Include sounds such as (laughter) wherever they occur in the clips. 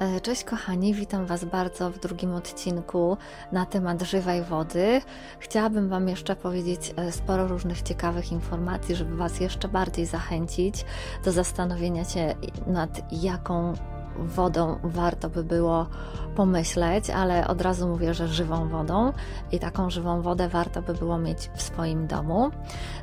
E, Cześć kochani, witam Was bardzo w drugim odcinku na temat żywej wody. Chciałabym Wam jeszcze powiedzieć e, sporo różnych ciekawych informacji, żeby Was jeszcze bardziej zachęcić do zastanowienia się nad jaką wodą warto by było pomyśleć, ale od razu mówię, że żywą wodą i taką żywą wodę warto by było mieć w swoim domu.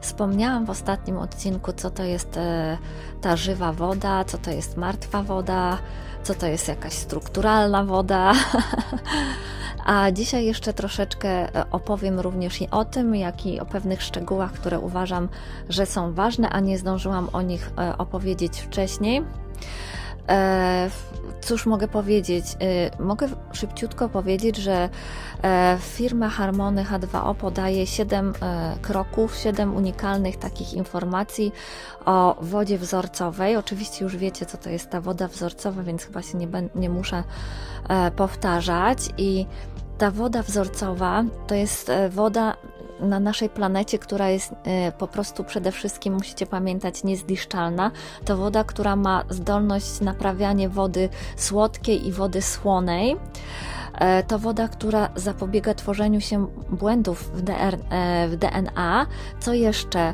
Wspomniałam w ostatnim odcinku, co to jest e, ta żywa woda, co to jest martwa woda, co to jest jakaś strukturalna woda. (laughs) A dzisiaj jeszcze troszeczkę e, opowiem również i o tym, jak i o pewnych szczegółach, które uważam, że są ważne, a nie zdążyłam o nich e, opowiedzieć wcześniej. E, Cóż mogę powiedzieć? E, Mogę szybciutko powiedzieć, że e, firma Harmony H2O podaje 7 kroków, 7 unikalnych takich informacji o wodzie wzorcowej. Oczywiście już wiecie, co to jest ta woda wzorcowa, więc chyba się nie, nie muszę powtarzać. I ta woda wzorcowa to jest e, woda na naszej planecie, która jest e, po prostu przede wszystkim, musicie pamiętać, niezniszczalna. To woda, która ma zdolność naprawiania wody słodkiej i wody słonej. E, To woda, która zapobiega tworzeniu się błędów w, DNA. Co jeszcze?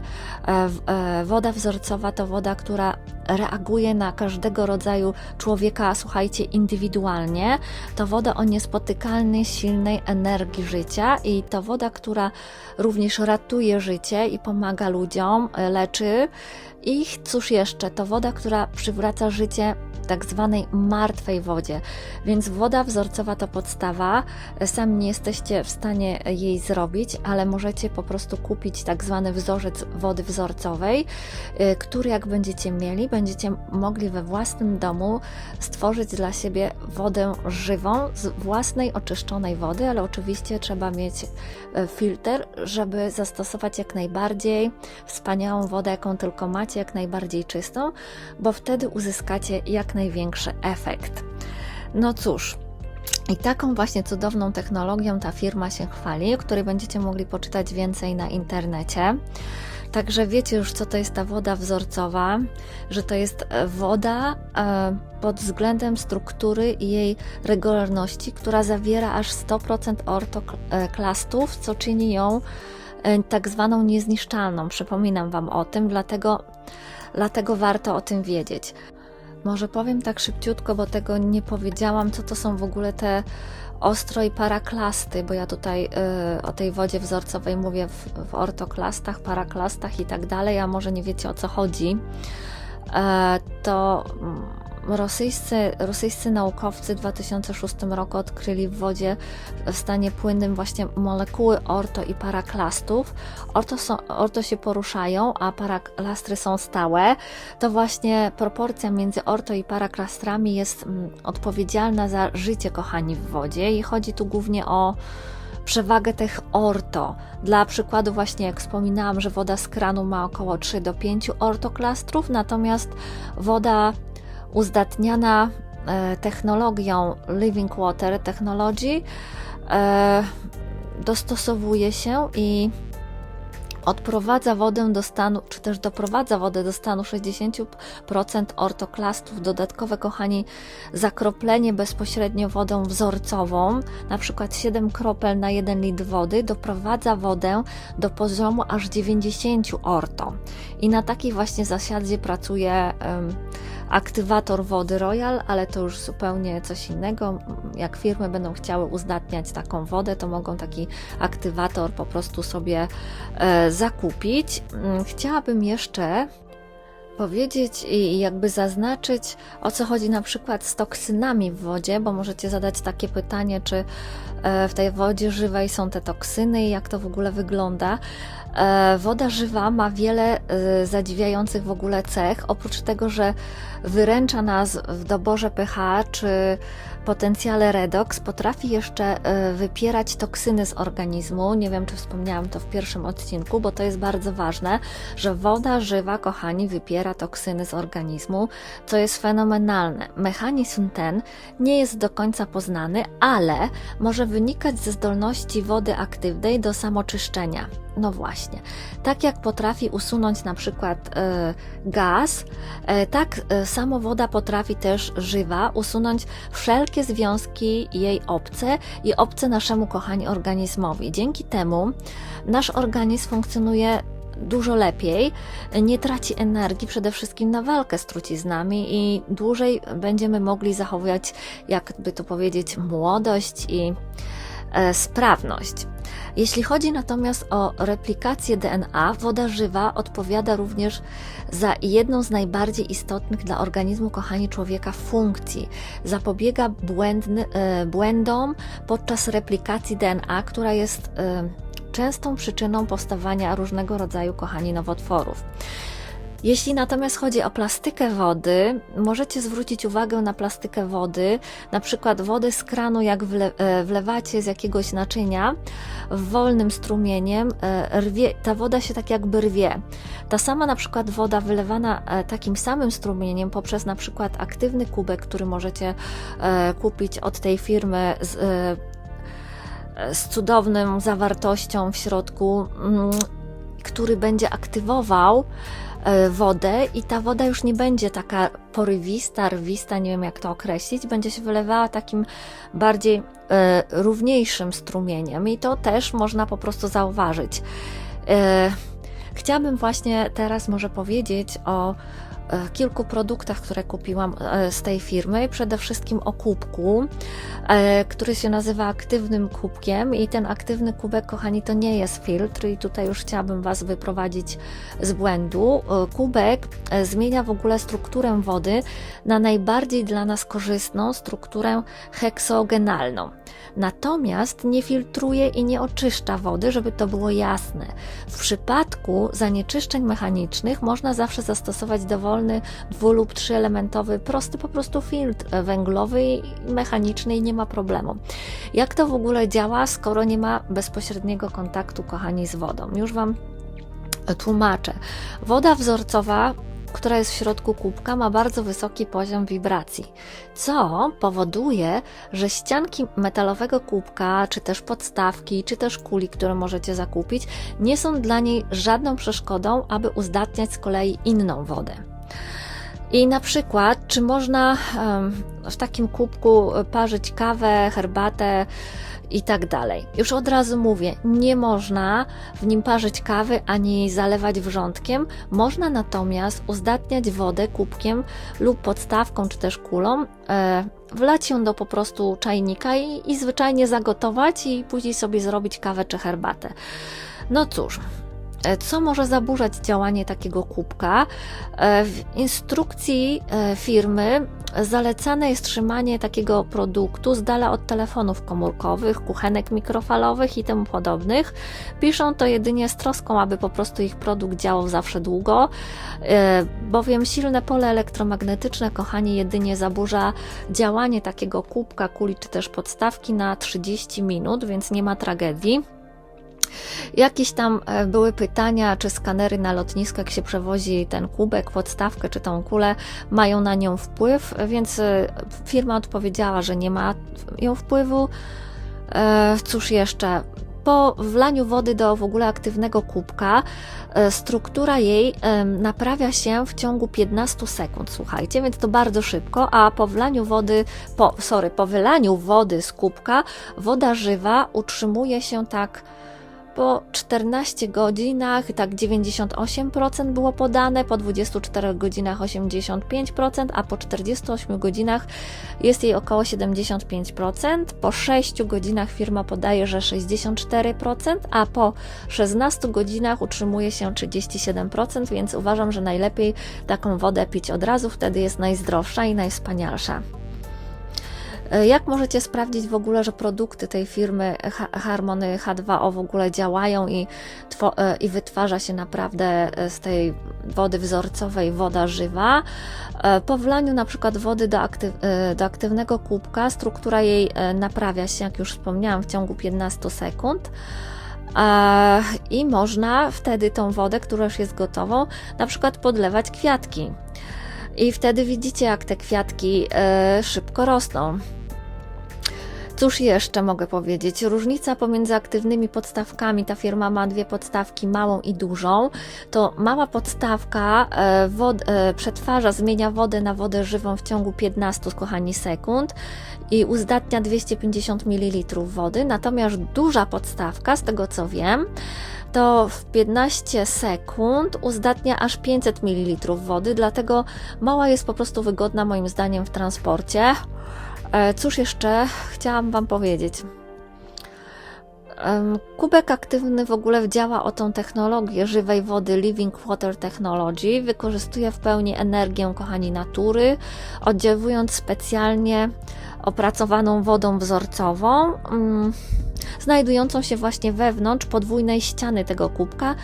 Woda wzorcowa to woda, która reaguje na każdego rodzaju człowieka, słuchajcie, indywidualnie. To woda o niespotykalnej, silnej energii życia i to woda, która również ratuje życie i pomaga ludziom, e, leczy ich. Cóż jeszcze? To woda, która przywraca życie tak zwanej martwej wodzie. Więc woda wzorcowa to podstawa. Sami nie jesteście w stanie jej zrobić, ale możecie po prostu kupić tak zwany wzorzec wody wzorcowej, y, który jak będziecie mieli, będziecie mogli we własnym domu stworzyć dla siebie wodę żywą z własnej oczyszczonej wody, ale oczywiście trzeba mieć e, filtr, żeby zastosować jak najbardziej wspaniałą wodę, jaką tylko macie, jak najbardziej czystą, bo wtedy uzyskacie jak największy efekt. No cóż, i taką właśnie cudowną technologią ta firma się chwali, o której będziecie mogli poczytać więcej na internecie. Także wiecie już, co to jest ta woda wzorcowa, że to jest e, woda e, pod względem struktury i jej regularności, która zawiera aż 100% ortoklastów, co czyni ją e, tak zwaną niezniszczalną. Przypominam Wam o tym, dlatego, dlatego warto o tym wiedzieć. Może powiem tak szybciutko, bo tego nie powiedziałam, co to są w ogóle te ostro i paraklasty, bo ja tutaj y, o tej wodzie wzorcowej mówię w, w ortoklastach, paraklastach i tak dalej, a może nie wiecie o co chodzi. E, to mm, rosyjscy, rosyjscy naukowcy w 2006 roku odkryli w wodzie w stanie płynnym właśnie molekuły orto i paraklastów. Orto, są, orto się poruszają, a paraklastry są stałe. To właśnie proporcja między orto i paraklastrami jest mm, odpowiedzialna za życie, kochani, w wodzie i chodzi tu głównie o przewagę tych orto. Dla przykładu właśnie jak wspominałam, że woda z kranu ma około 3 do 5 ortoklastrów, natomiast woda uzdatniana e, technologią Living Water Technology e, dostosowuje się i odprowadza wodę do stanu, czy też doprowadza wodę do stanu 60% ortoklastów. Dodatkowe, kochani, zakroplenie bezpośrednio wodą wzorcową, na przykład 7 kropel na 1 litr wody, doprowadza wodę do poziomu aż 90 orto. I na takiej właśnie zasadzie pracuje aktywator wody Royal, ale to już zupełnie coś innego. Jak firmy będą chciały uzdatniać taką wodę, to mogą taki aktywator po prostu sobie e, zakupić. Mm, Chciałabym jeszcze powiedzieć i jakby zaznaczyć, o co chodzi na przykład z toksynami w wodzie, bo możecie zadać takie pytanie, czy e, w tej wodzie żywej są te toksyny i jak to w ogóle wygląda. E, Woda żywa ma wiele e, zadziwiających w ogóle cech, oprócz tego, że wyręcza nas w doborze pH czy potencjale redox, potrafi jeszcze e, wypierać toksyny z organizmu. Nie wiem, czy wspomniałam to w pierwszym odcinku, bo to jest bardzo ważne, że woda żywa, kochani, wypiera toksyny z organizmu, co jest fenomenalne. Mechanizm ten nie jest do końca poznany, ale może wynikać ze zdolności wody aktywnej do samoczyszczenia. No właśnie, tak jak potrafi usunąć na przykład e, gaz, e, tak e, samo woda potrafi też żywa usunąć wszelkie związki jej obce i obce naszemu kochani organizmowi. Dzięki temu nasz organizm funkcjonuje dużo lepiej, nie traci energii przede wszystkim na walkę z truciznami i dłużej będziemy mogli zachowywać, jakby to powiedzieć, młodość i sprawność. Jeśli chodzi natomiast o replikację DNA, woda żywa odpowiada również za jedną z najbardziej istotnych dla organizmu, kochani człowieka, funkcji. Zapobiega błędny, e, błędom podczas replikacji DNA, która jest e, częstą przyczyną powstawania różnego rodzaju, kochani, nowotworów. Jeśli natomiast chodzi o plastykę wody, możecie zwrócić uwagę na plastykę wody, na przykład wody z kranu, jak e, wlewacie z jakiegoś naczynia wolnym strumieniem, e, rwie, ta woda się tak jakby rwie. Ta sama na przykład woda wylewana e, takim samym strumieniem poprzez na przykład aktywny kubek, który możecie kupić od tej firmy z, z cudowną zawartością w środku, mm, który będzie aktywował E, wodę i ta woda już nie będzie taka porywista, rwista, nie wiem jak to określić, będzie się wylewała takim bardziej e, równiejszym strumieniem i to też można po prostu zauważyć. E, chciałabym właśnie teraz może powiedzieć o kilku produktach, które kupiłam e, z tej firmy. Przede wszystkim o kubku, e, który się nazywa aktywnym kubkiem i ten aktywny kubek, kochani, to nie jest filtr i tutaj już chciałabym Was wyprowadzić z błędu. Kubek zmienia w ogóle strukturę wody na najbardziej dla nas korzystną strukturę heksogenalną. Natomiast nie filtruje i nie oczyszcza wody, żeby to było jasne. W przypadku zanieczyszczeń mechanicznych można zawsze zastosować dowolny dwu- lub trzyelementowy, prosty po prostu filtr węglowy mechaniczny i nie ma problemu. Jak to w ogóle działa, skoro nie ma bezpośredniego kontaktu, kochani, z wodą? Już Wam tłumaczę. Woda wzorcowa która jest w środku kubka, ma bardzo wysoki poziom wibracji, co powoduje, że ścianki metalowego kubka, czy też podstawki, czy też kuli, które możecie zakupić, nie są dla niej żadną przeszkodą, aby uzdatniać z kolei inną wodę. I na przykład, czy można w takim kubku parzyć kawę, herbatę, i tak dalej. Już od razu mówię, nie można w nim parzyć kawy ani zalewać wrzątkiem. Można natomiast uzdatniać wodę kubkiem lub podstawką czy też kulą, e, wlać ją do po prostu czajnika i, i zwyczajnie zagotować i później sobie zrobić kawę czy herbatę. No cóż, co może zaburzać działanie takiego kubka? E, w instrukcji e, firmy zalecane jest trzymanie takiego produktu z dala od telefonów komórkowych, kuchenek mikrofalowych i tym podobnych. Piszą to jedynie z troską, aby po prostu ich produkt działał zawsze długo, bowiem silne pole elektromagnetyczne, kochani, jedynie zaburza działanie takiego kubka, kuli czy też podstawki na 30 minut, więc nie ma tragedii. Jakieś tam e, były pytania, czy skanery na lotnisku, jak się przewozi ten kubek, podstawkę czy tą kulę, mają na nią wpływ, więc e, firma odpowiedziała, że nie ma ją wpływu. E, cóż jeszcze? Po wlaniu wody do w ogóle aktywnego kubka, struktura jej naprawia się w ciągu 15 sekund, słuchajcie, więc to bardzo szybko, a po wlaniu wody, po, sorry, po wylaniu wody z kubka, woda żywa utrzymuje się tak po 14 godzinach tak 98% było podane, po 24 godzinach 85%, a po 48 godzinach jest jej około 75%. Po 6 godzinach firma podaje, że 64%, a po 16 godzinach utrzymuje się 37%, więc uważam, że najlepiej taką wodę pić od razu, wtedy jest najzdrowsza i najwspanialsza. E, jak możecie sprawdzić w ogóle, że produkty tej firmy Harmony H2O w ogóle działają i, e, i wytwarza się naprawdę e, z tej wody wzorcowej woda żywa? Po wlaniu na przykład wody do, aktyw do aktywnego kubka, struktura jej naprawia się, jak już wspomniałam, w ciągu 15 sekund I można wtedy tą wodę, która już jest gotową, na przykład podlewać kwiatki. I wtedy widzicie, jak te kwiatki szybko rosną. Cóż jeszcze mogę powiedzieć? Różnica pomiędzy aktywnymi podstawkami, ta firma ma dwie podstawki, małą i dużą. To mała podstawka e, wod, e, przetwarza, zmienia wodę na wodę żywą w ciągu 15, kochani, sekund i uzdatnia 250 ml wody. Natomiast duża podstawka, z tego co wiem, to w 15 sekund uzdatnia aż 500 ml wody, dlatego mała jest po prostu wygodna moim zdaniem w transporcie. E, Cóż jeszcze chciałam Wam powiedzieć? Kubek aktywny w ogóle działa o tą technologię żywej wody Living Water Technology. Wykorzystuje w pełni energię, kochani, natury, oddziałując specjalnie opracowaną wodą wzorcową, mm, znajdującą się właśnie wewnątrz podwójnej ściany tego kubka.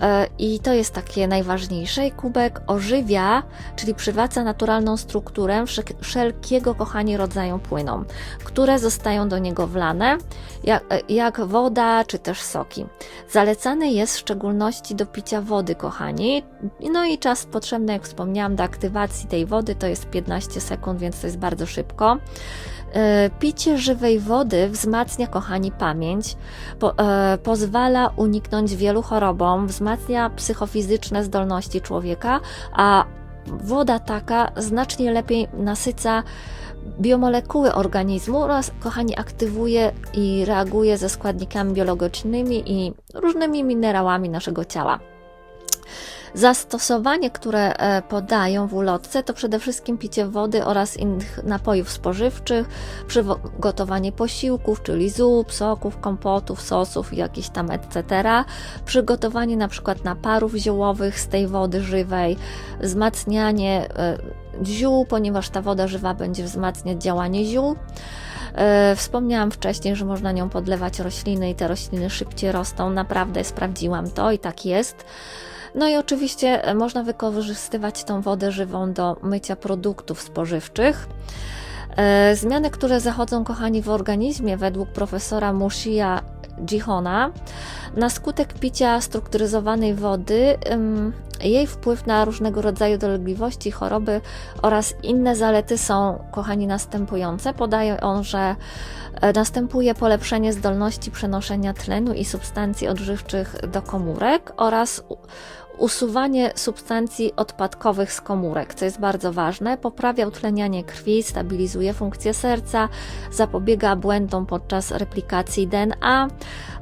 E, I to jest takie najważniejsze. I kubek ożywia, czyli przywraca naturalną strukturę wszelkiego, kochani, rodzaju płynom, które zostają do niego wlane, jak, e, jak woda czy też soki. Zalecany jest w szczególności do picia wody, kochani. No i czas potrzebny, jak wspomniałam, do aktywacji tej wody to jest 15 sekund, więc to jest bardzo szybko. E, Picie żywej wody wzmacnia, kochani, pamięć, po, e, pozwala uniknąć wielu chorobom, wzmacnia psychofizyczne zdolności człowieka, a woda taka znacznie lepiej nasyca biomolekuły organizmu oraz, kochani, aktywuje i reaguje ze składnikami biologicznymi i różnymi minerałami naszego ciała. Zastosowanie, które e, podają w ulotce, to przede wszystkim picie wody oraz innych napojów spożywczych, przygotowanie posiłków, czyli zup, soków, kompotów, sosów, jakichś tam etc. Przygotowanie na przykład naparów ziołowych z tej wody żywej, wzmacnianie e, ziół, ponieważ ta woda żywa będzie wzmacniać działanie ziół. E, Wspomniałam wcześniej, że można nią podlewać rośliny i te rośliny szybciej rosną. Naprawdę sprawdziłam to i tak jest. No i oczywiście e, można wykorzystywać tą wodę żywą do mycia produktów spożywczych. E, Zmiany, które zachodzą, kochani, w organizmie, według profesora Mushia Jihona, na skutek picia strukturyzowanej wody, jej wpływ na różnego rodzaju dolegliwości, choroby oraz inne zalety są, kochani, następujące. Podaje on, że e, następuje polepszenie zdolności przenoszenia tlenu i substancji odżywczych do komórek oraz usuwanie substancji odpadkowych z komórek, co jest bardzo ważne. Poprawia utlenianie krwi, stabilizuje funkcję serca, zapobiega błędom podczas replikacji DNA.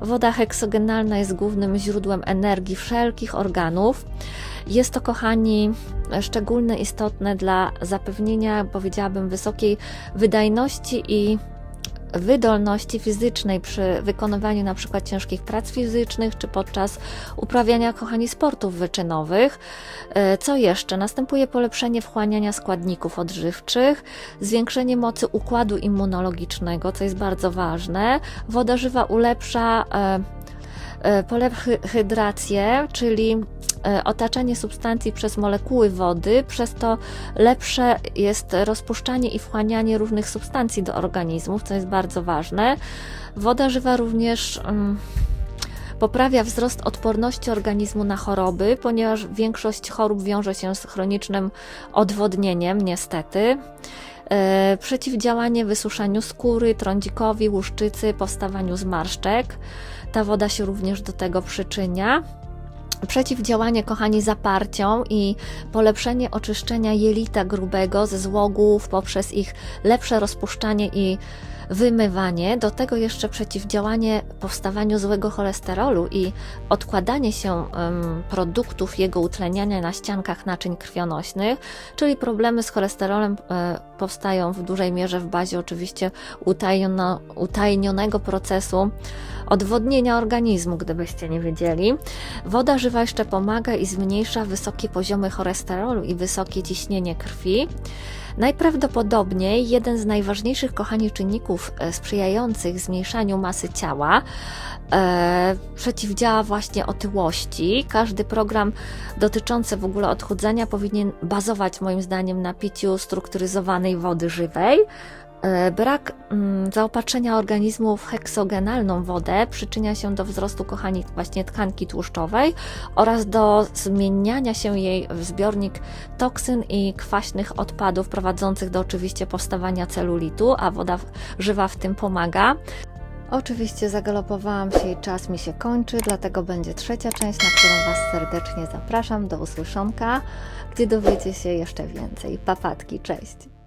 Woda heksogenalna jest głównym źródłem energii wszelkich organów. Jest to, kochani, szczególnie istotne dla zapewnienia, powiedziałabym, wysokiej wydajności i wydolności fizycznej przy wykonywaniu na przykład ciężkich prac fizycznych czy podczas uprawiania kochani sportów wyczynowych. E, Co jeszcze? Następuje polepszenie wchłaniania składników odżywczych, zwiększenie mocy układu immunologicznego, co jest bardzo ważne. Woda żywa ulepsza e, e, polephydrację, czyli otaczanie substancji przez molekuły wody, przez to lepsze jest rozpuszczanie i wchłanianie różnych substancji do organizmów, co jest bardzo ważne. Woda żywa również mm, poprawia wzrost odporności organizmu na choroby, ponieważ większość chorób wiąże się z chronicznym odwodnieniem, niestety. E, Przeciwdziałanie wysuszaniu skóry, trądzikowi, łuszczycy, powstawaniu zmarszczek. Ta woda się również do tego przyczynia. Przeciwdziałanie, kochani, zaparciom i polepszenie oczyszczenia jelita grubego ze złogów poprzez ich lepsze rozpuszczanie i wymywanie. Do tego jeszcze przeciwdziałanie powstawaniu złego cholesterolu i odkładanie się produktów jego utleniania na ściankach naczyń krwionośnych, czyli problemy z cholesterolem e, powstają w dużej mierze w bazie oczywiście utajnionego procesu odwodnienia organizmu, gdybyście nie wiedzieli. Woda żywa jeszcze pomaga i zmniejsza wysokie poziomy cholesterolu i wysokie ciśnienie krwi. Najprawdopodobniej jeden z najważniejszych, kochani, czynników e, sprzyjających zmniejszaniu masy ciała e, przeciwdziała właśnie otyłości. Każdy program dotyczący w ogóle odchudzania powinien bazować moim zdaniem na piciu strukturyzowanej wody żywej. E, Brak mm, zaopatrzenia organizmu w heksogenalną wodę przyczynia się do wzrostu, kochani, właśnie tkanki tłuszczowej oraz do zmieniania się jej w zbiornik toksyn i kwaśnych odpadów prowadzących do oczywiście powstawania celulitu, a woda żywa w tym pomaga. Oczywiście zagalopowałam się i czas mi się kończy, dlatego będzie trzecia część, na którą Was serdecznie zapraszam. Do usłyszonka, gdzie dowiecie się jeszcze więcej. Papatki, cześć!